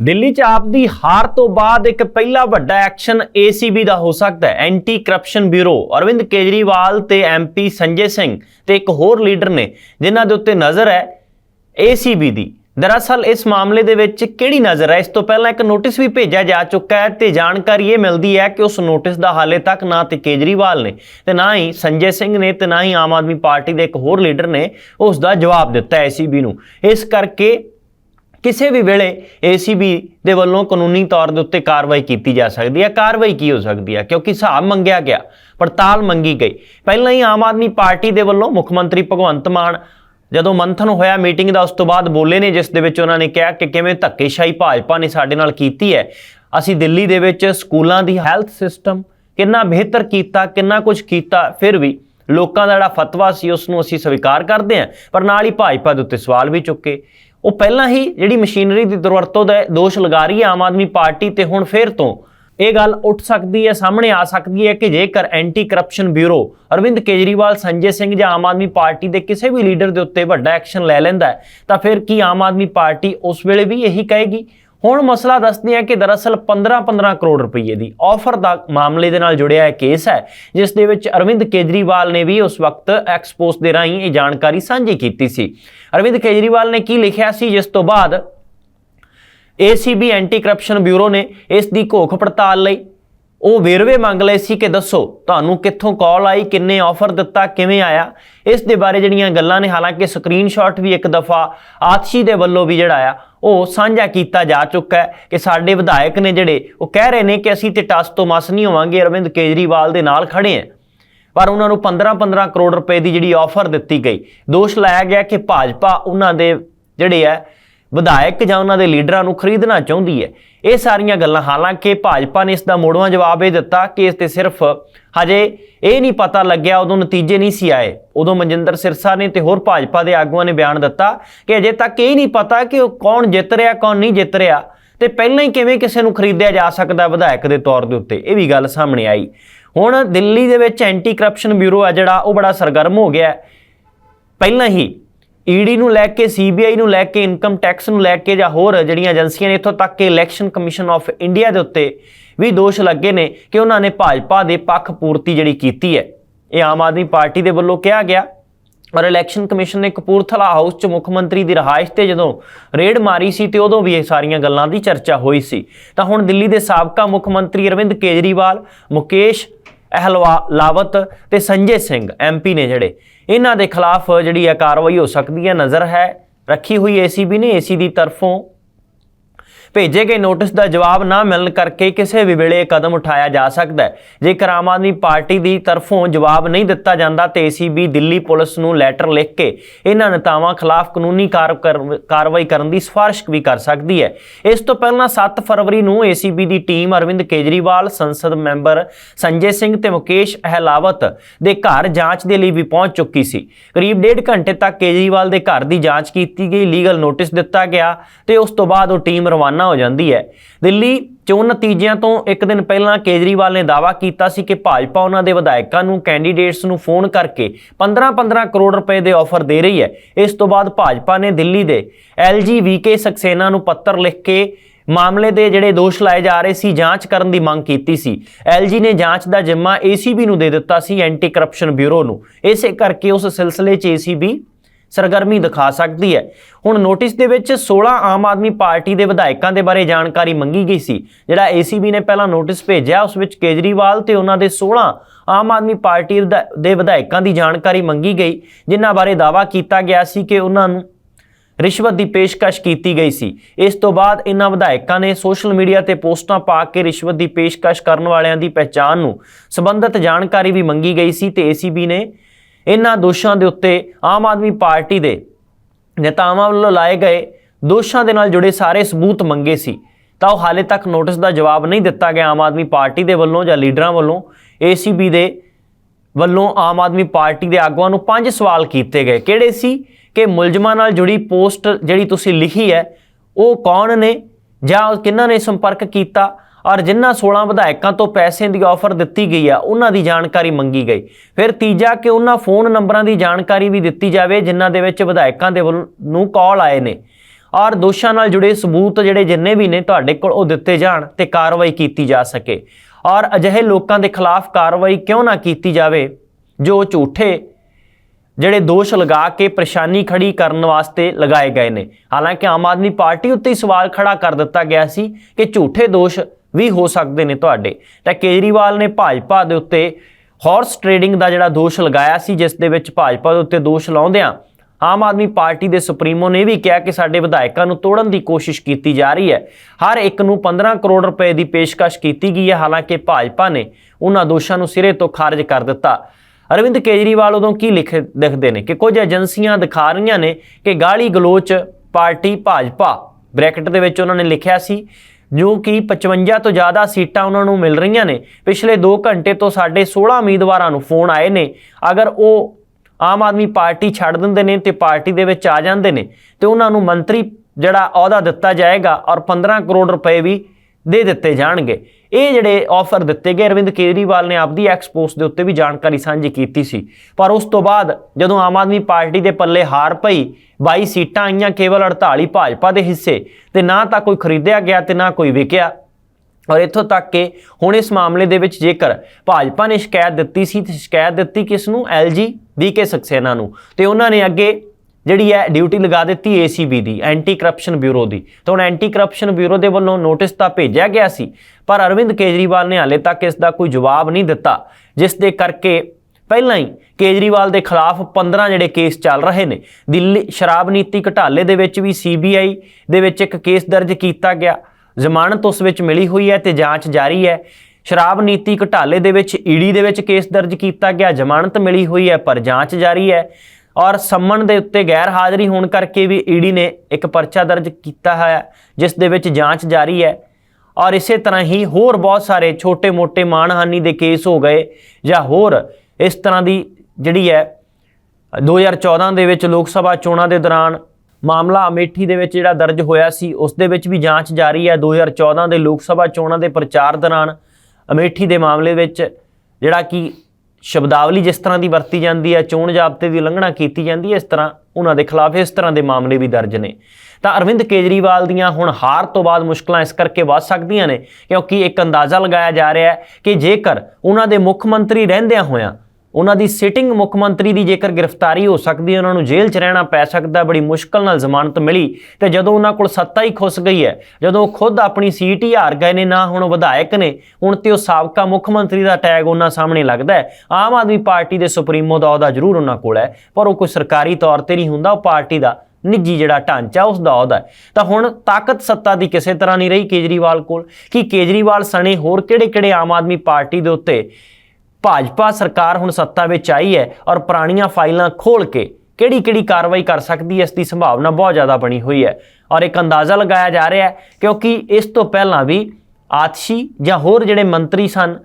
ਦਿੱਲੀ 'ਚ ਆਪ ਦੀ ਹਾਰ ਤੋਂ ਬਾਅਦ ਇੱਕ ਪਹਿਲਾ ਵੱਡਾ ਐਕਸ਼ਨ ACB ਦਾ ਹੋ ਸਕਦਾ ਹੈ। Anti corruption bureau Arvind Kejriwal ਤੇ ਐਮਪੀ ਸੰਜੇ ਸਿੰਘ ਤੇ ਇੱਕ ਹੋਰ ਲੀਡਰ ਨੇ, ਜਿਨ੍ਹਾਂ ਦੇ ਉੱਤੇ ਨਜ਼ਰ ਹੈ ACB ਦੀ। ਦਰਅਸਲ, ਇਸ ਮਾਮਲੇ ਦੇ ਵਿੱਚ ਕਿਹੜੀ ਨਜ਼ਰ ਹੈ? ਇਸ ਤੋਂ ਪਹਿਲਾਂ ਇੱਕ ਨੋਟਿਸ ਵੀ ਭੇਜਿਆ ਜਾ ਚੁੱਕਾ ਹੈ ਤੇ ਜਾਣਕਾਰੀ ਇਹ ਮਿਲਦੀ ਹੈ ਕਿ ਉਸ ਨੋਟਿਸ ਦਾ ਹਾਲੇ ਤੱਕ ਨਾ ਤੇ ਕੇਜਰੀਵਾਲ ਨੇ ਤੇ ਨਾ ਹੀ ਸੰਜੇ ਸਿੰਘ ਨੇ ਤੇ ਨਾ ਹੀ ਆਮ ਆਦਮੀ ਪਾਰਟੀ ਦੇ ਇੱਕ ਹੋਰ ਲੀਡਰ ਨੇ ਉਸ ਦਾ ਜਵਾਬ ਦਿੱਤਾ ਹੈ ACB ਨੂੰ। ਇਸ ਕਰਕੇ ਕਿਸੇ ਵੀ ਵੇਲੇ ACB ਦੇ ਵੱਲੋਂ ਕਾਨੂੰਨੀ ਤੌਰ ਦੇ ਉੱਤੇ ਕਾਰਵਾਈ ਕੀਤੀ ਜਾ ਸਕਦੀ ਹੈ। ਕਾਰਵਾਈ ਕੀ ਹੋ ਸਕਦੀ ਹੈ? ਕਿਉਂਕਿ ਹਿਸਾਬ ਮੰਗਿਆ ਗਿਆ, ਪੜਤਾਲ ਮੰਗੀ ਗਈ। ਪਹਿਲਾਂ ਹੀ ਆਮ ਆਦਮੀ ਪਾਰਟੀ ਦੇ ਵੱਲੋਂ ਮੁੱਖ ਮੰਤਰੀ ਭਗਵੰਤ ਮਾਨ ਜਦੋਂ ਮੰਥਨ ਹੋਇਆ ਮੀਟਿੰਗ ਦਾ, ਉਸ ਤੋਂ ਬਾਅਦ ਬੋਲੇ ਨੇ, ਜਿਸ ਦੇ ਵਿੱਚ ਉਹਨਾਂ ਨੇ ਕਿਹਾ ਕਿ ਕਿਵੇਂ ਧੱਕੇਸ਼ਾਹੀ ਭਾਜਪਾ ਨੇ ਸਾਡੇ ਨਾਲ ਕੀਤੀ ਹੈ। ਅਸੀਂ ਦਿੱਲੀ ਦੇ ਵਿੱਚ ਸਕੂਲਾਂ ਦੀ ਹੈਲਥ ਸਿਸਟਮ ਕਿੰਨਾ ਬਿਹਤਰ ਕੀਤਾ, ਕਿੰਨਾ ਕੁਝ ਕੀਤਾ, ਫਿਰ ਵੀ ਲੋਕਾਂ ਦਾ ਜਿਹੜਾ ਫਤਵਾ ਸੀ, ਉਸ ਨੂੰ ਅਸੀਂ ਸਵੀਕਾਰ ਕਰਦੇ ਹਾਂ। ਪਰ ਨਾਲ ਹੀ ਭਾਜਪਾ ਦੇ ਉੱਤੇ ਸਵਾਲ ਵੀ ਚੁੱਕੇ। ਉਹ ਪਹਿਲਾਂ ਹੀ ਜਿਹੜੀ ਮਸ਼ੀਨਰੀ ਦੀ ਦੁਰਵਰਤੋਂ ਦਾ ਦੋਸ਼ ਲਗਾ ਰਹੀ ਹੈ ਆਮ ਆਦਮੀ ਪਾਰਟੀ ਤੇ ਹੁਣ ਫੇਰ ਤੋਂ, ਇਹ ਗੱਲ ਉੱਠ ਸਕਦੀ ਹੈ, ਸਾਹਮਣੇ ਆ ਸਕਦੀ ਹੈ ਕਿ ਜੇਕਰ anti corruption bureau Arvind Kejriwal, Sanjay Singh ਜਾਂ ਆਮ ਆਦਮੀ ਪਾਰਟੀ ਦੇ ਕਿਸੇ ਵੀ ਲੀਡਰ ਦੇ ਉੱਤੇ ਵੱਡਾ ਐਕਸ਼ਨ ਲੈ ਲੈਂਦਾ ਤਾਂ ਫਿਰ ਕੀ ਆਮ ਆਦਮੀ ਪਾਰਟੀ ਉਸ ਵੇਲੇ ਵੀ ਇਹੀ ਕਹੇਗੀ? ਹੁਣ ਮਸਲਾ ਦੱਸਦੇ ਆ ਕਿ ਦਰਅਸਲ 15-15 ਕਰੋੜ ਰੁਪਏ ਦੀ ਆਫਰ ਦਾ ਮਾਮਲੇ ਦੇ ਨਾਲ ਜੁੜਿਆ ਇਹ ਕੇਸ ਹੈ, ਜਿਸ ਦੇ ਵਿੱਚ ਅਰਵਿੰਦ ਕੇਜਰੀਵਾਲ ਨੇ ਵੀ ਉਸ ਵਕਤ ਐਕਸਪੋਸ ਦੇ ਰਾਹੀਂ ਇਹ ਜਾਣਕਾਰੀ ਸਾਂਝੀ ਕੀਤੀ ਸੀ। ਅਰਵਿੰਦ ਕੇਜਰੀਵਾਲ ਨੇ ਕੀ ਲਿਖਿਆ ਸੀ, ਜਿਸ ਤੋਂ ਬਾਅਦ ACB ਐਂਟੀ ਕਰਪਸ਼ਨ ਬਿਊਰੋ ਨੇ ਇਸ ਦੀ ਘੋਖ ਪੜਤਾਲ ਲਈ ਉਹ ਵੇਰਵੇ ਮੰਗ ਲਏ ਸੀ ਕਿ ਦੱਸੋ, ਤੁਹਾਨੂੰ ਕਿੱਥੋਂ ਕਾਲ ਆਈ, ਕਿੰਨੇ ਆਫਰ ਦਿੱਤਾ, ਕਿਵੇਂ ਆਇਆ? ਇਸ ਦੇ ਬਾਰੇ ਜਿਹੜੀਆਂ ਗੱਲਾਂ ਨੇ, ਹਾਲਾਂਕਿ ਸਕਰੀਨਸ਼ਾਟ ਵੀ ਇੱਕ ਦਫਾ ਆਤਸ਼ੀ ਦੇ ਵੱਲੋਂ ਵੀ ਜਿਹੜਾ ਆ ਉਹ ਸਾਂਝਾ ਕੀਤਾ ਜਾ ਚੁੱਕਾ ਹੈ ਕਿ ਸਾਡੇ ਵਿਧਾਇਕ ਨੇ ਜਿਹੜੇ, ਉਹ ਕਹਿ ਰਹੇ ਨੇ ਕਿ ਅਸੀਂ ਤੇ ਟਸ ਤੋਂ ਮਸ ਨਹੀਂ ਹੋਵਾਂਗੇ, ਅਰਵਿੰਦ ਕੇਜਰੀਵਾਲ ਦੇ ਨਾਲ ਖੜੇ ਹਾਂ। ਪਰ ਉਹਨਾਂ ਨੂੰ 15-15 ਕਰੋੜ ਰੁਪਏ ਦੀ ਜਿਹੜੀ ਆਫਰ ਦਿੱਤੀ ਗਈ, ਦੋਸ਼ ਲਾਇਆ ਗਿਆ ਕਿ ਭਾਜਪਾ ਉਹਨਾਂ ਦੇ ਜਿਹੜੇ ਆ ਵਿਧਾਇਕ ਜਾਂ ਉਹਨਾਂ ਦੇ ਲੀਡਰਾਂ ਨੂੰ ਖਰੀਦਣਾ ਚਾਹੁੰਦੀ ਹੈ। ਇਹ ਸਾਰੀਆਂ ਗੱਲਾਂ ਹਾਲਾਂਕਿ ਭਾਜਪਾ ਨੇ ਇਸ ਦਾ ਮੋੜਵਾਂ ਜਵਾਬ ਇਹ ਦਿੱਤਾ ਕਿ ਇਸ ਤੇ ਸਿਰਫ ਹਜੇ ਇਹ ਨਹੀਂ ਪਤਾ ਲੱਗਿਆ, ਉਦੋਂ ਨਤੀਜੇ ਨਹੀਂ ਸੀ ਆਏ। ਉਦੋਂ ਮਨਜਿੰਦਰ ਸਿਰਸਾ ਨੇ ਤੇ ਹੋਰ ਭਾਜਪਾ ਦੇ ਆਗੂਆਂ ਨੇ ਬਿਆਨ ਦਿੱਤਾ ਕਿ ਅਜੇ ਤੱਕ ਇਹ ਨਹੀਂ ਪਤਾ ਕਿ ਉਹ ਕੌਣ ਜਿੱਤ ਰਿਹਾ, ਕੌਣ ਨਹੀਂ ਜਿੱਤ ਰਿਹਾ ਤੇ ਪਹਿਲਾਂ ਹੀ ਕਿਵੇਂ ਕਿਸੇ ਨੂੰ ਖਰੀਦਿਆ ਜਾ ਸਕਦਾ ਵਿਧਾਇਕ ਦੇ ਤੌਰ ਦੇ ਉੱਤੇ। ਇਹ ਵੀ ਗੱਲ ਸਾਹਮਣੇ ਆਈ। ਹੁਣ ਦਿੱਲੀ ਦੇ ਵਿੱਚ ਐਂਟੀ ਕਰਪਸ਼ਨ ਬਿਊਰੋ ਆ ਜਿਹੜਾ, ਉਹ ਬੜਾ ਸਰਗਰਮ ਹੋ ਗਿਆ। ਪਹਿਲਾਂ ਹੀ ਈਡੀ ਨੂੰ ਲੈ ਕੇ, ਸੀਬੀਆਈ ਨੂੰ ਲੈ ਕੇ, ਇਨਕਮ ਟੈਕਸ ਨੂੰ ਲੈ ਕੇ ਜਾਂ ਹੋਰ ਜਿਹੜੀਆਂ ਏਜੰਸੀਆਂ ਨੇ ਇੱਥੋਂ ਤੱਕ ਕਿ ਇਲੈਕਸ਼ਨ ਕਮਿਸ਼ਨ ਆਫ ਇੰਡੀਆ ਦੇ ਉੱਤੇ ਵੀ ਦੋਸ਼ ਲੱਗੇ ਨੇ ਕਿ ਉਹਨਾਂ ਨੇ ਭਾਜਪਾ ਦੇ ਪੱਖ ਪੂਰਤੀ ਜਿਹੜੀ ਕੀਤੀ ਹੈ। ਇਹ ਆਮ ਆਦਮੀ ਪਾਰਟੀ ਦੇ ਵੱਲੋਂ ਕਿਹਾ ਗਿਆ ਔਰ ਇਲੈਕਸ਼ਨ ਕਮਿਸ਼ਨ ਨੇ ਕਪੂਰਥਲਾ ਹਾਊਸ 'ਚ ਮੁੱਖ ਮੰਤਰੀ ਦੀ ਰਹਾਇਸ਼ ਤੇ ਜਦੋਂ ਰੇਡ ਮਾਰੀ ਸੀ ਤੇ ਉਦੋਂ ਵੀ ਇਹ ਸਾਰੀਆਂ ਗੱਲਾਂ ਦੀ ਚਰਚਾ ਹੋਈ ਸੀ। ਤਾਂ ਹੁਣ ਦਿੱਲੀ ਦੇ ਸਾਬਕਾ ਮੁੱਖ ਮੰਤਰੀ ਅਰਵਿੰਦ ਕੇਜਰੀਵਾਲ, ਮੁਕੇਸ਼ ਅਹਲਵਾ ਲਾਵਤ ਤੇ ਸੰਜੇ ਸਿੰਘ ਐਮਪੀ ਨੇ ਜਿਹੜੇ ਇਹਨਾਂ ਦੇ ਖਿਲਾਫ ਜਿਹੜੀ ਹੈ ਕਾਰਵਾਈ ਹੋ ਸਕਦੀ ਹੈ, ਨਜ਼ਰ ਹੈ। ਰੱਖੀ ਹੋਈ ਏਸੀਬੀ ਨੇ ਏਸੀ ਦੀ ਤਰਫੋਂ। ਭੇਜੇ ਗਏ ਨੋਟਿਸ ਦਾ ਜਵਾਬ ਨਾ ਮਿਲਣ ਕਰਕੇ ਕਿਸੇ ਵੀ ਵੇਲੇ ਕਦਮ ਉਠਾਇਆ ਜਾ ਸਕਦਾ ਹੈ। ਜੇਕਰ ਆਮ ਆਦਮੀ ਪਾਰਟੀ ਦੀ ਤਰਫੋਂ ਜਵਾਬ ਨਹੀਂ ਦਿੱਤਾ ਜਾਂਦਾ ਤੇ ਏਸੀਬੀ, ਦਿੱਲੀ ਪੁਲਿਸ ਨੂੰ ਲੈਟਰ ਲਿਖ ਕੇ ਇਹਨਾਂ ਨੇਤਾਵਾਂ ਖਿਲਾਫ ਕਾਨੂੰਨੀ ਕਾਰ- ਕਰ- ਕਾਰਵਾਈ ਕਰਨ ਦੀ ਸਿਫਾਰਿਸ਼ ਵੀ ਕਰ ਸਕਦੀ ਹੈ। ਇਸ ਤੋਂ ਪਹਿਲਾਂ 7 ਫਰਵਰੀ ਨੂੰ ਏਸੀਬੀ ਦੀ ਟੀਮ ਅਰਵਿੰਦ ਕੇਜਰੀਵਾਲ, ਸੰਸਦ ਮੈਂਬਰ ਸੰਜੇ ਸਿੰਘ ਤੇ ਮੁਕੇਸ਼ ਅਹਲਾਵਤ ਦੇ ਘਰ ਜਾਂਚ ਦੇ ਲਈ ਵੀ ਪਹੁੰਚ ਚੁੱਕੀ ਸੀ। ਕਰੀਬ ਡੇਢ ਘੰਟੇ ਤੱਕ ਕੇਜਰੀਵਾਲ ਦੇ ਘਰ ਦੀ ਜਾਂਚ ਕੀਤੀ ਗਈ, ਲੀਗਲ ਨੋਟਿਸ ਦਿੱਤਾ ਗਿਆ ਤੇ ਉਸ ਤੋਂ ਬਾਅਦ ਉਹ ਟੀਮ ਰਵਾਨਾ ਹੋ ਜਾਂਦੀ ਹੈ। ਦਿੱਲੀ ਚੋਣ ਨਤੀਜਿਆਂ ਤੋਂ ਇੱਕ ਦਿਨ ਪਹਿਲਾਂ ਕੇਜਰੀਵਾਲ ਨੇ ਦਾਅਵਾ ਕੀਤਾ ਸੀ ਕਿ ਭਾਜਪਾ ਉਹਨਾਂ ਦੇ ਵਿਧਾਇਕਾਂ ਨੂੰ, ਕੈਂਡੀਡੇਟਸ ਨੂੰ ਫੋਨ ਕਰਕੇ 15-15 ਕਰੋੜ ਰੁਪਏ ਦੇ ਆਫਰ ਦੇ ਰਹੀ ਹੈ। ਇਸ ਤੋਂ ਬਾਅਦ ਭਾਜਪਾ ਨੇ ਦਿੱਲੀ ਦੇ ਐਲਜੀ ਵੀਕੇ ਸਕਸੇਨਾ ਨੂੰ ਪੱਤਰ ਲਿਖ ਕੇ ਮਾਮਲੇ ਦੇ ਜਿਹੜੇ ਦੋਸ਼ ਲਾਏ ਜਾ ਰਹੇ ਸੀ, ਜਾਂਚ ਕਰਨ ਦੀ ਮੰਗ ਕੀਤੀ ਸੀ। ਐਲਜੀ ਨੇ ਜਾਂਚ ਦਾ ਜਿੰਮਾ ਏਸੀਬੀ ਨੂੰ ਦੇ ਦਿੱਤਾ ਸੀ, ਐਂਟੀ ਕਰਪਸ਼ਨ ਬਿਊਰੋ ਨੂੰ। ਇਸੇ ਕਰਕੇ ਉਸ ਸਿਲਸਿਲੇ 'ਚ ਏਸੀਬੀ ਸਰਗਰਮੀ ਦਿਖਾ ਸਕਦੀ ਹੈ। ਹੁਣ ਨੋਟਿਸ ਦੇ ਵਿੱਚ 16 ਆਮ ਆਦਮੀ ਪਾਰਟੀ ਦੇ ਵਿਧਾਇਕਾਂ ਦੇ ਬਾਰੇ ਜਾਣਕਾਰੀ ਮੰਗੀ ਗਈ ਸੀ। ਜਿਹੜਾ ਏਸੀਬੀ ਨੇ ਪਹਿਲਾਂ ਨੋਟਿਸ ਭੇਜਿਆ, ਉਸ ਵਿੱਚ ਕੇਜਰੀਵਾਲ ਤੇ ਉਹਨਾਂ ਦੇ 16 ਆਮ ਆਦਮੀ ਪਾਰਟੀ ਦੇ ਵਿਧਾਇਕਾਂ ਦੀ ਜਾਣਕਾਰੀ ਮੰਗੀ ਗਈ, ਜਿਨ੍ਹਾਂ ਬਾਰੇ ਦਾਅਵਾ ਕੀਤਾ ਗਿਆ ਸੀ ਕਿ ਉਹਨਾਂ ਨੂੰ ਰਿਸ਼ਵਤ ਦੀ ਪੇਸ਼ਕਸ਼ ਕੀਤੀ ਗਈ ਸੀ। ਇਸ ਤੋਂ ਬਾਅਦ ਇਹਨਾਂ ਵਿਧਾਇਕਾਂ ਨੇ ਸੋਸ਼ਲ ਮੀਡੀਆ ਤੇ ਪੋਸਟਾਂ ਪਾ ਕੇ ਰਿਸ਼ਵਤ ਦੀ ਪੇਸ਼ਕਸ਼ ਕਰਨ ਵਾਲਿਆਂ ਦੀ ਪਹਿਚਾਣ ਨੂੰ ਸੰਬੰਧਿਤ ਜਾਣਕਾਰੀ ਵੀ ਮੰਗੀ ਗਈ ਸੀ ਤੇ ਏਸੀਬੀ ਨੇ ਇਹਨਾਂ ਦੋਸ਼ਾਂ ਦੇ ਉੱਤੇ ਆਮ ਆਦਮੀ ਪਾਰਟੀ ਦੇ ਨੇਤਾਵਾਂ ਵੱਲੋਂ ਲਾਏ ਗਏ ਦੋਸ਼ਾਂ ਦੇ ਨਾਲ ਜੁੜੇ ਸਾਰੇ ਸਬੂਤ ਮੰਗੇ ਸੀ। ਤਾਂ ਉਹ ਹਾਲੇ ਤੱਕ ਨੋਟਿਸ ਦਾ ਜਵਾਬ ਨਹੀਂ ਦਿੱਤਾ ਗਿਆ ਆਮ ਆਦਮੀ ਪਾਰਟੀ ਦੇ ਵੱਲੋਂ ਜਾਂ ਲੀਡਰਾਂ ਵੱਲੋਂ। ਏਸੀਬੀ ਦੇ ਵੱਲੋਂ ਆਮ ਆਦਮੀ ਪਾਰਟੀ ਦੇ ਆਗੂਆਂ ਨੂੰ ਪੰਜ ਸਵਾਲ ਕੀਤੇ ਗਏ। ਕਿਹੜੇ ਸੀ? ਕਿ ਮੁਲਜ਼ਮਾਂ ਨਾਲ ਜੁੜੀ ਪੋਸਟ ਜਿਹੜੀ ਤੁਸੀਂ ਲਿਖੀ ਹੈ, ਉਹ ਕੌਣ ਨੇ ਜਾਂ ਕਿਹਨਾਂ ਨੇ ਸੰਪਰਕ ਕੀਤਾ? ਔਰ ਜਿਨ੍ਹਾਂ 16 ਵਿਧਾਇਕਾਂ ਤੋਂ ਪੈਸੇ ਦੀ ਆਫਰ ਦਿੱਤੀ ਗਈ ਆ, ਉਹਨਾਂ ਦੀ ਜਾਣਕਾਰੀ ਮੰਗੀ ਗਈ। ਫਿਰ ਤੀਜਾ ਕਿ ਉਹਨਾਂ ਫੋਨ ਨੰਬਰਾਂ ਦੀ ਜਾਣਕਾਰੀ ਵੀ ਦਿੱਤੀ ਜਾਵੇ, ਜਿਨ੍ਹਾਂ ਦੇ ਵਿੱਚ ਵਿਧਾਇਕਾਂ ਦੇ ਵੱਲ- ਨੂੰ ਕਾਲ ਆਏ ਨੇ। ਔਰ ਦੋਸ਼ਾਂ ਨਾਲ ਜੁੜੇ ਸਬੂਤ ਜਿਹੜੇ ਜਿੰਨੇ ਵੀ ਨੇ, ਤੁਹਾਡੇ ਕੋਲ ਉਹ ਦਿੱਤੇ ਜਾਣ ਤੇ ਕਾਰਵਾਈ ਕੀਤੀ ਜਾ ਸਕੇ। ਔਰ ਅਜਿਹੇ ਲੋਕਾਂ ਦੇ ਖਿਲਾਫ ਕਾਰਵਾਈ ਕਿਉਂ ਨਾ ਕੀਤੀ ਜਾਵੇ, ਜੋ ਝੂਠੇ ਜਿਹੜੇ ਦੋਸ਼ ਲਗਾ ਕੇ ਪਰੇਸ਼ਾਨੀ ਖੜੀ ਕਰਨ ਵਾਸਤੇ ਲਗਾਏ ਗਏ ਨੇ। ਹਾਲਾਂਕਿ ਆਮ ਆਦਮੀ ਪਾਰਟੀ ਉੱਤੇ ਸਵਾਲ ਖੜਾ ਕਰ ਦਿੱਤਾ ਗਿਆ ਸੀ ਕਿ ਝੂਠੇ ਦੋਸ਼ ਵੀ ਹੋ ਸਕਦੇ ਨੇ ਤੁਹਾਡੇ। ਤਾਂ ਕੇਜਰੀਵਾਲ ਨੇ ਭਾਜਪਾ ਦੇ ਉੱਤੇ ਹਾਰਸ ਟ੍ਰੇਡਿੰਗ ਦਾ ਜਿਹੜਾ ਦੋਸ਼ ਲਗਾਇਆ ਸੀ, ਜਿਸ ਦੇ ਵਿੱਚ ਭਾਜਪਾ ਦੇ ਉੱਤੇ ਦੋਸ਼ ਲਾਉਂਦਿਆਂ ਆਮ ਆਦਮੀ ਪਾਰਟੀ ਦੇ ਸੁਪਰੀਮੋ ਨੇ ਵੀ ਕਿਹਾ ਕਿ ਸਾਡੇ ਵਿਧਾਇਕਾਂ ਨੂੰ ਤੋੜਨ ਦੀ ਕੋਸ਼ਿਸ਼ ਕੀਤੀ ਜਾ ਰਹੀ ਹੈ। ਹਰ ਇੱਕ ਨੂੰ 15 ਕਰੋੜ ਰੁਪਏ ਦੀ ਪੇਸ਼ਕਸ਼ ਕੀਤੀ ਗਈ ਹੈ। ਹਾਲਾਂਕਿ ਭਾਜਪਾ ਨੇ ਉਹਨਾਂ ਦੋਸ਼ਾਂ ਨੂੰ ਸਿਰੇ ਤੋਂ ਖਾਰਜ ਕਰ ਦਿੱਤਾ। ਅਰਵਿੰਦ ਕੇਜਰੀਵਾਲ ਉਦੋਂ ਕੀ ਲਿਖ ਦਿਖਦੇ ਨੇ? ਕਿ ਕੁਝ ਏਜੰਸੀਆਂ ਦਿਖਾ ਰਹੀਆਂ ਨੇ ਕਿ ਗਾਲੀ ਗਲੋਚ ਪਾਰਟੀ ਭਾਜਪਾ ਬ੍ਰੈਕਟ ਦੇ ਵਿੱਚ ਉਹਨਾਂ ਨੇ ਲਿਖਿਆ ਸੀ। ਜੋ ਕਿ 55 ਤੋਂ ਜ਼ਿਆਦਾ ਸੀਟਾਂ ਉਹਨਾਂ ਨੂੰ ਮਿਲ ਰਹੀਆਂ ਨੇ। ਪਿਛਲੇ 2 ਘੰਟੇ ਤੋਂ ਸਾਡੇ 16 ਉਮੀਦਵਾਰਾਂ ਨੂੰ ਫੋਨ ਆਏ ਨੇ। ਅਗਰ ਉਹ ਆਮ ਆਦਮੀ ਪਾਰਟੀ ਛੱਡ ਦਿੰਦੇ ਨੇ ਤੇ ਪਾਰਟੀ ਦੇ ਵਿੱਚ ਆ ਜਾਂਦੇ ਨੇ ਤੇ ਉਹਨਾਂ ਨੂੰ ਮੰਤਰੀ ਜਿਹੜਾ ਅਹੁਦਾ ਦਿੱਤਾ ਜਾਏਗਾ ਔਰ 15 ਕਰੋੜ ਰੁਪਏ ਵੀ ਦੇ ਦਿੱਤੇ ਜਾਣਗੇ। ਇਹ ਜਿਹੜੇ ਆਫਰ ਦਿੱਤੇ ਗਏ, ਅਰਵਿੰਦ ਕੇਜਰੀਵਾਲ ਨੇ ਆਪਦੀ ਐਕਸਪੋਸ ਦੇ ਉੱਤੇ ਵੀ ਜਾਣਕਾਰੀ ਸਾਂਝੀ ਕੀਤੀ ਸੀ। ਪਰ ਉਸ ਤੋਂ ਬਾਅਦ ਜਦੋਂ ਆਮ ਆਦਮੀ ਪਾਰਟੀ ਦੇ ਪੱਲੇ ਹਾਰ ਪਈ 22 ਸੀਟਾਂ ਆਈਆਂ ਕੇਵਲ 48 ਭਾਜਪਾ ਦੇ ਹਿੱਸੇ ਤੇ ਨਾ ਤਾਂ ਕੋਈ ਖਰੀਦਿਆ ਗਿਆ ਤੇ ਨਾ ਕੋਈ ਵਿਕਿਆ। ਔਰ ਇੱਥੋਂ ਤੱਕ ਕਿ ਹੁਣ ਇਸ ਮਾਮਲੇ ਦੇ ਵਿੱਚ ਜੇਕਰ ਭਾਜਪਾ ਨੇ ਸ਼ਿਕਾਇਤ ਦਿੱਤੀ ਸੀ ਤੇ ਸ਼ਿਕਾਇਤ ਦਿੱਤੀ ਕਿਸ ਨੂੰ? ਐਲਜੀ ਵੀਕੇ ਸਕਸੇਨਾ ਨੂੰ। ਤੇ ਉਹਨਾਂ ਨੇ ਅੱਗੇ ਜਿਹੜੀ ਹੈ ਡਿਊਟੀ ਲਗਾ ਦਿੱਤੀ ਏਸੀਬੀ ਦੀ ਐਂਟੀ ਕਰਪਸ਼ਨ ਬਿਊਰੋ ਦੀ। ਤਾਂ ਹੁਣ ਐਂਟੀ ਕਰਪਸ਼ਨ ਬਿਊਰੋ ਦੇ ਵੱਲੋਂ ਨੋਟਿਸ ਤਾਂ ਭੇਜਿਆ ਗਿਆ ਸੀ, ਪਰ ਅਰਵਿੰਦ ਕੇਜਰੀਵਾਲ ਨੇ ਹਾਲੇ ਤੱਕ ਇਸ ਦਾ ਕੋਈ ਜਵਾਬ ਨਹੀਂ ਦਿੱਤਾ, ਜਿਸ ਦੇ ਕਰਕੇ ਪਹਿਲਾਂ ਹੀ ਕੇਜਰੀਵਾਲ ਦੇ ਖਿਲਾਫ 15 ਜਿਹੜੇ ਕੇਸ ਚੱਲ ਰਹੇ ਨੇ, ਦਿੱਲੀ ਸ਼ਰਾਬ ਨੀਤੀ ਘਟਾਲੇ ਦੇ ਵਿੱਚ ਵੀ ਸੀਬੀਆਈ ਦੇ ਵਿੱਚ ਇੱਕ ਕੇਸ ਦਰਜ ਕੀਤਾ ਗਿਆ। ਜ਼ਮਾਨਤ ਉਸ ਵਿੱਚ ਮਿਲੀ ਹੋਈ ਹੈ ਤੇ ਜਾਂਚ ਜਾਰੀ ਹੈ। ਸ਼ਰਾਬ ਨੀਤੀ ਘਟਾਲੇ ਦੇ ਵਿੱਚ ਈਡੀ ਦੇ ਵਿੱਚ ਕੇਸ ਦਰਜ ਕੀਤਾ ਗਿਆ, ਜ਼ਮਾਨਤ ਮਿਲੀ ਹੋਈ ਹੈ, ਪਰ ਜਾਂਚ ਜਾਰੀ ਹੈ। ਔਰ ਸੰਮਣ ਦੇ ਉੱਤੇ ਗੈਰ ਹਾਜ਼ਰੀ ਹੋਣ ਕਰਕੇ ਵੀ ਈਡੀ ਨੇ ਇੱਕ ਪਰਚਾ ਦਰਜ ਕੀਤਾ ਹੈ, ਜਿਸ ਦੇ ਵਿੱਚ ਜਾਂਚ ਜਾਰੀ ਹੈ। ਔਰ ਇਸੇ ਤਰ੍ਹਾਂ ਹੀ ਹੋਰ ਬਹੁਤ ਸਾਰੇ ਛੋਟੇ-ਮੋਟੇ ਮਾਣਹਾਨੀ ਦੇ ਕੇਸ ਹੋ ਗਏ, ਜਾਂ ਹੋਰ ਇਸ ਤਰ੍ਹਾਂ ਦੀ ਜਿਹੜੀ ਹੈ 2014 ਦੇ ਵਿੱਚ ਲੋਕ ਸਭਾ ਚੋਣਾਂ ਦੇ ਦੌਰਾਨ ਮਾਮਲਾ ਅਮੇਠੀ ਦੇ ਵਿੱਚ ਜਿਹੜਾ ਦਰਜ ਹੋਇਆ ਸੀ, ਉਸ ਦੇ ਵਿੱਚ ਵੀ ਜਾਂਚ ਜਾਰੀ ਹੈ। 2014 ਦੇ ਲੋਕ ਸਭਾ ਚੋਣਾਂ ਦੇ ਪ੍ਰਚਾਰ ਦੌਰਾਨ ਅਮੇਠੀ ਦੇ ਮਾਮਲੇ ਵਿੱਚ ਜਿਹੜਾ ਕਿ ਸ਼ਬਦਾਵਲੀ ਜਿਸ ਤਰ੍ਹਾਂ ਦੀ ਵਰਤੀ ਜਾਂਦੀ ਹੈ, ਚੋਣ ਜ਼ਾਬਤੇ ਦੀ ਉਲੰਘਣਾ ਕੀਤੀ ਜਾਂਦੀ ਹੈ, ਇਸ ਤਰ੍ਹਾਂ ਉਹਨਾਂ ਦੇ ਖਿਲਾਫ ਇਸ ਤਰ੍ਹਾਂ ਦੇ ਮਾਮਲੇ ਵੀ ਦਰਜ ਨੇ। ਤਾਂ ਅਰਵਿੰਦ ਕੇਜਰੀਵਾਲ ਦੀਆਂ ਹੁਣ ਹਾਰ ਤੋਂ ਬਾਅਦ ਮੁਸ਼ਕਲਾਂ ਇਸ ਕਰਕੇ ਵੱਧ ਸਕਦੀਆਂ ਨੇ ਕਿਉਂਕਿ ਇੱਕ ਅੰਦਾਜ਼ਾ ਲਗਾਇਆ ਜਾ ਰਿਹਾ ਹੈ ਕਿ ਜੇਕਰ ਉਹਨਾਂ ਦੇ ਮੁੱਖ ਮੰਤਰੀ ਰਹਿੰਦਿਆਂ ਹੋਇਆਂ ਉਹਨਾਂ ਦੀ ਸਿਟਿੰਗ ਮੁੱਖ ਮੰਤਰੀ ਦੀ ਜੇਕਰ ਗ੍ਰਿਫਤਾਰੀ ਹੋ ਸਕਦੀ ਹੈ, ਉਹਨਾਂ ਨੂੰ ਜੇਲ੍ਹ 'ਚ ਰਹਿਣਾ ਪੈ ਸਕਦਾ, ਬੜੀ ਮੁਸ਼ਕਲ ਨਾਲ ਜ਼ਮਾਨਤ ਮਿਲੀ। ਤੇ ਜਦੋਂ ਉਹਨਾਂ ਕੋਲ ਸੱਤਾ ਹੀ ਖੁੱਸ ਗਈ ਹੈ, ਜਦੋਂ ਉਹ ਖੁਦ ਆਪਣੀ ਸੀਟ ਹੀ ਹਾਰ ਗਏ ਨੇ, ਨਾ ਹੁਣ ਵਿਧਾਇਕ ਨੇ, ਹੁਣ ਤੇ ਉਹ ਸਾਬਕਾ ਮੁੱਖ ਮੰਤਰੀ ਦਾ ਟੈਗ ਉਹਨਾਂ ਸਾਹਮਣੇ ਲੱਗਦਾ ਹੈ। ਆਮ ਆਦਮੀ ਪਾਰਟੀ ਦੇ ਸੁਪਰੀਮੋ ਦਾ ਅਹੁਦਾ ਜ਼ਰੂਰ ਉਹਨਾਂ ਕੋਲ ਹੈ, ਪਰ ਉਹ ਕੋਈ ਸਰਕਾਰੀ ਤੌਰ ਤੇ ਨਹੀਂ ਹੁੰਦਾ, ਉਹ ਪਾਰਟੀ ਦਾ ਨਿੱਜੀ ਜਿਹੜਾ ਢਾਂਚਾ, ਉਸ ਦਾ ਅਹੁਦਾ ਤਾਂ ਹੁਣ ਤਾਕਤ ਸੱਤਾ ਦੀ ਕਿਸੇ ਤਰ੍ਹਾਂ ਨਹੀਂ ਰਹੀ ਕੇਜਰੀਵਾਲ ਕੋਲ, ਕਿ ਕੇਜਰੀਵਾਲ ਸਣੇ ਹੋਰ ਕਿਹੜੇ-ਕਿਹੜੇ ਆਮ ਆਦਮੀ ਪਾਰਟੀ ਦੇ ਉੱਤੇ ਭਾਜਪਾ ਸਰਕਾਰ ਹੁਣ ਸੱਤਾ ਵਿੱਚ ਆਈ ਹੈ ਔਰ ਪੁਰਾਣੀਆਂ ਫਾਈਲਾਂ ਖੋਲ ਕੇ ਕਿਹੜੀ-ਕਿਹੜੀ ਕਾਰਵਾਈ ਕਰ ਸਕਦੀ ਹੈ, ਇਸ ਦੀ ਸੰਭਾਵਨਾ ਬਹੁਤ ਜ਼ਿਆਦਾ ਬਣੀ ਹੋਈ ਹੈ। ਔਰ ਇੱਕ ਅੰਦਾਜ਼ਾ ਲਗਾਇਆ ਜਾ ਰਿਹਾ ਹੈ ਕਿਉਂਕਿ ਇਸ ਤੋਂ ਪਹਿਲਾਂ ਵੀ ਆਤਸ਼ੀ ਜਾਂ ਹੋਰ ਜਿਹੜੇ ਮੰਤਰੀ ਸਨ,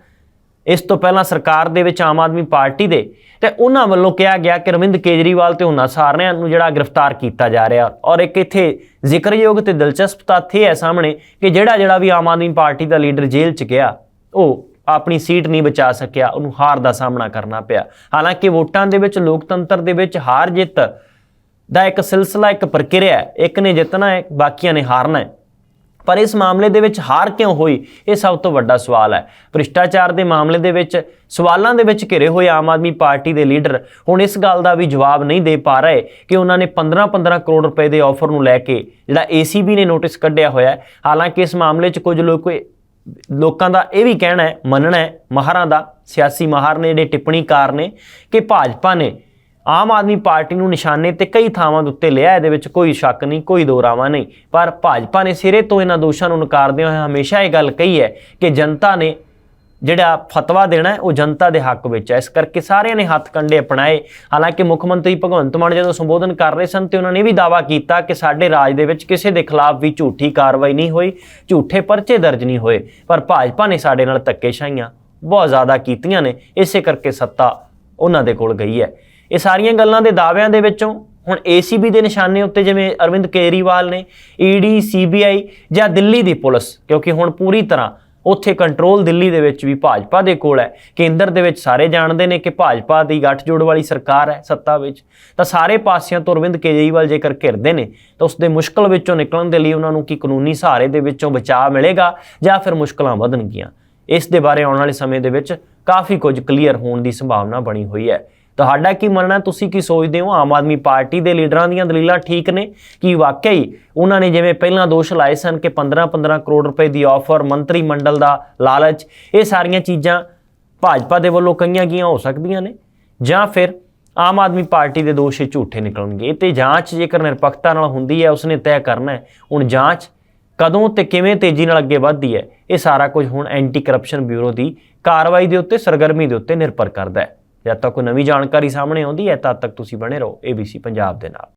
ਇਸ ਤੋਂ ਪਹਿਲਾਂ ਸਰਕਾਰ ਦੇ ਵਿੱਚ ਆਮ ਆਦਮੀ ਪਾਰਟੀ ਦੇ, ਤੇ ਉਹਨਾਂ ਵੱਲੋਂ ਕਿਹਾ ਗਿਆ ਕਿ ਰਵਿੰਦ ਕੇਜਰੀਵਾਲ ਤੇ ਉਹਨਾਂ ਸਾਰਿਆਂ ਨੂੰ ਜਿਹੜਾ ਗ੍ਰਿਫਤਾਰ ਕੀਤਾ ਜਾ ਰਿਹਾ। ਔਰ ਇੱਕ ਇੱਥੇ ਜ਼ਿਕਰਯੋਗ ਤੇ ਦਿਲਚਸਪ ਤੱਥ ਇਹ ਹੈ ਸਾਹਮਣੇ ਕਿ ਜਿਹੜਾ ਜਿਹੜਾ ਵੀ ਆਮ ਆਦਮੀ ਪਾਰਟੀ ਦਾ ਲੀਡਰ ਜੇਲ੍ਹ 'ਚ ਗਿਆ, ਉਹ ਆਪਣੀ ਸੀਟ ਨਹੀਂ ਬਚਾ ਸਕਿਆ, ਉਹਨੂੰ ਹਾਰ ਦਾ ਸਾਹਮਣਾ ਕਰਨਾ ਪਿਆ। ਹਾਲਾਂਕਿ ਵੋਟਾਂ ਦੇ ਵਿੱਚ, ਲੋਕਤੰਤਰ ਦੇ ਵਿੱਚ ਹਾਰ ਜਿੱਤ ਦਾ ਇੱਕ ਸਿਲਸਿਲਾ, ਇੱਕ ਪ੍ਰਕਿਰਿਆ ਹੈ। ਇੱਕ ਨੇ ਜਿੱਤਣਾ ਹੈ, ਬਾਕੀਆਂ ਨੇ ਹਾਰਨਾ ਹੈ। ਪਰ ਇਸ ਮਾਮਲੇ ਦੇ ਵਿੱਚ ਹਾਰ ਕਿਉਂ ਹੋਈ? ਇਹ ਸਭ ਤੋਂ ਵੱਡਾ ਸਵਾਲ ਹੈ। ਭ੍ਰਿਸ਼ਟਾਚਾਰ ਦੇ ਮਾਮਲੇ ਦੇ ਵਿੱਚ ਸਵਾਲਾਂ ਦੇ ਵਿੱਚ ਘਿਰੇ ਹੋਏ ਆਮ ਆਦਮੀ ਪਾਰਟੀ ਦੇ ਲੀਡਰ ਹੁਣ ਇਸ ਗੱਲ ਦਾ ਵੀ ਜਵਾਬ ਨਹੀਂ ਦੇ ਪਾ ਰਹੇ ਕਿ ਉਹਨਾਂ ਨੇ 15-15 ਕਰੋੜ ਰੁਪਏ ਦੇ ਆਫਰ ਨੂੰ ਲੈ ਕੇ ਜਿਹੜਾ ਏਸੀਬੀ ਨੇ ਨੋਟਿਸ ਕੱਢਿਆ ਹੋਇਆ ਹਾਲਾਂਕਿ ਇਸ ਮਾਮਲੇ 'ਚ ਕੁਝ ਲੋਕ ਲੋਕਾਂ ਦਾ ਇਹ ਵੀ ਕਹਿਣਾ ਹੈ, ਮੰਨਣਾ ਹੈ, ਮਹਾਰਾਂ ਦਾ, ਸਿਆਸੀ ਮਹਾਰ ਨੇ, ਜਿਹੜੇ ਟਿੱਪਣੀਕਾਰ ਨੇ, ਕਿ ਭਾਜਪਾ ਨੇ ਆਮ ਆਦਮੀ ਪਾਰਟੀ ਨੂੰ ਨਿਸ਼ਾਨੇ ਤੇ ਕਈ ਥਾਵਾਂ ਦੇ ਉੱਤੇ ਲਿਆ, ਇਹਦੇ ਵਿੱਚ ਕੋਈ ਸ਼ੱਕ ਨਹੀਂ, ਕੋਈ ਦੋਰਾਵਾ ਨਹੀਂ। ਪਰ ਭਾਜਪਾ ਨੇ ਸਿਰੇ ਤੋਂ ਇਹਨਾਂ ਦੋਸ਼ਾਂ ਨੂੰ ਨਕਾਰਦੇ ਹੋਏ ਹਮੇਸ਼ਾ ਇਹ ਗੱਲ ਕਹੀ ਹੈ ਕਿ ਜਨਤਾ ਨੇ ਜਿਹੜਾ ਫਤਵਾ ਦੇਣਾ ਉਹ ਜਨਤਾ ਦੇ ਹੱਕ ਵਿੱਚ ਹੈ। ਇਸ ਕਰਕੇ ਸਾਰਿਆਂ ਨੇ ਹੱਥ ਕੰਡੇ ਅਪਣਾਏ। ਹਾਲਾਂਕਿ ਮੁੱਖ ਮੰਤਰੀ ਭਗਵੰਤ ਮਾਨ ਜਦੋਂ ਸੰਬੋਧਨ ਕਰ ਰਹੇ ਸਨ ਤੇ ਉਹਨਾਂ ਨੇ ਵੀ ਦਾਅਵਾ ਕੀਤਾ ਕਿ ਸਾਡੇ ਰਾਜ ਦੇ ਵਿੱਚ ਕਿਸੇ ਦੇ ਖਿਲਾਫ ਵੀ ਝੂਠੀ ਕਾਰਵਾਈ ਨਹੀਂ ਹੋਈ, ਝੂਠੇ ਪਰਚੇ ਦਰਜ ਨਹੀਂ ਹੋਏ। ਪਰ ਭਾਜਪਾ ਨੇ ਸਾਡੇ ਨਾਲ ਧੱਕੇਸ਼ਾਹੀਆਂ ਬਹੁਤ ਜ਼ਿਆਦਾ ਕੀਤੀਆਂ ਨੇ। ਇਸੇ ਕਰਕੇ ਸੱਤਾ ਉਹਨਾਂ ਦੇ ਕੋਲ ਗਈ ਹੈ। ਇਹ ਸਾਰੀਆਂ ਗੱਲਾਂ ਦੇ ਦਾਅਵਿਆਂ ਦੇ ਵਿੱਚੋਂ ਹੁਣ ਏਸੀਬੀ ਦੇ ਨਿਸ਼ਾਨੇ ਉੱਤੇ ਜਿਵੇਂ ਅਰਵਿੰਦ ਕੇਜਰੀਵਾਲ ਨੇ ਈਡੀ ਸੀਬੀਆਈ ਜਾਂ ਦਿੱਲੀ ਦੀ ਪੁਲਿਸ, ਕਿਉਂਕਿ ਹੁਣ ਪੂਰੀ ਤਰ੍ਹਾਂ ਉੱਥੇ ਕੰਟਰੋਲ ਦਿੱਲੀ ਦੇ ਵਿੱਚ ਵੀ ਭਾਜਪਾ ਦੇ ਕੋਲ ਹੈ। ਕੇਂਦਰ ਦੇ ਵਿੱਚ ਸਾਰੇ ਜਾਣਦੇ ਨੇ ਕਿ ਭਾਜਪਾ ਦੀ ਗੱਠਜੋੜ ਵਾਲੀ ਸਰਕਾਰ ਹੈ ਸੱਤਾ ਵਿੱਚ। ਤਾਂ ਸਾਰੇ ਪਾਸਿਆਂ ਤੋਂ ਅਰਵਿੰਦ ਕੇਜਰੀਵਾਲ ਜੇਕਰ ਘਿਰਦੇ ਨੇ, ਤਾਂ ਉਸ ਦੇ ਮੁਸ਼ਕਲ ਵਿੱਚੋਂ ਨਿਕਲਣ ਦੇ ਲਈ ਉਹਨਾਂ ਨੂੰ ਕੀ ਕਾਨੂੰਨੀ ਸਹਾਰੇ ਦੇ ਵਿੱਚੋਂ ਬਚਾਅ ਮਿਲੇਗਾ ਜਾਂ ਫਿਰ ਮੁਸ਼ਕਲਾਂ ਵਧਣਗੀਆਂ? ਇਸ ਦੇ ਬਾਰੇ ਆਉਣ ਵਾਲੇ ਸਮੇਂ ਦੇ ਵਿੱਚ ਕਾਫੀ ਕੁਝ ਕਲੀਅਰ ਹੋਣ ਦੀ ਸੰਭਾਵਨਾ ਬਣੀ ਹੋਈ ਹੈ। ਤੁਹਾਡਾ ਕੀ ਮੰਨਣਾ, ਤੁਸੀਂ ਕੀ ਸੋਚਦੇ ਹੋ? ਆਮ ਆਦਮੀ ਪਾਰਟੀ ਦੇ ਲੀਡਰਾਂ ਦੀਆਂ ਦਲੀਲਾਂ ਠੀਕ ਨੇ? ਕਿ ਵਾਕਈ ਉਹਨਾਂ ਨੇ ਜਿਵੇਂ ਪਹਿਲਾਂ ਦੋਸ਼ ਲਾਏ ਸਨ ਕਿ 15-15 ਕਰੋੜ ਰੁਪਏ ਦੀ ਆਫਰ ਮੰਤਰੀ ਮੰਡਲ ਦਾ ਲਾਲਚ, ਇਹ ਸਾਰੀਆਂ ਚੀਜ਼ਾਂ ਭਾਜਪਾ ਦੇ ਵੱਲੋਂ ਕਈਆਂ ਗਈਆਂ, ਹੋ ਸਕਦੀਆਂ ਨੇ। ਜਾਂ ਫਿਰ ਆਮ ਆਦਮੀ ਪਾਰਟੀ ਦੇ ਦੋਸ਼ ਇਹ ਝੂਠੇ ਨਿਕਲਣਗੇ। ਇਹ ਤੇ ਜਾਂਚ ਜੇਕਰ ਨਿਰਪੱਖਤਾ ਨਾਲ ਹੁੰਦੀ ਹੈ, ਉਸਨੇ ਤੈਅ ਕਰਨਾ ਹੈ। ਹੁਣ ਜਾਂਚ ਕਦੋਂ ਤੇ ਕਿਵੇਂ ਤੇਜ਼ੀ ਨਾਲ ਅੱਗੇ ਵਧਦੀ ਹੈ, ਇਹ ਸਾਰਾ ਕੁਝ ਹੁਣ ਐਂਟੀ ਕਰਪਸ਼ਨ ਬਿਊਰੋ ਦੀ ਕਾਰਵਾਈ ਦੇ ਉੱਤੇ, ਸਰਗਰਮੀ ਦੇ ਉੱਤੇ ਨਿਰਭਰ ਕਰਦਾ ਹੈ। ਜਦ ਤੱਕ ਕੋਈ ਨਵੀਂ ਜਾਣਕਾਰੀ ਸਾਹਮਣੇ ਆਉਂਦੀ ਹੈ, ਤਦ ਤੱਕ ਤੁਸੀਂ ਬਣੇ ਰਹੋ ABC ਪੰਜਾਬ ਦੇ ਨਾਲ।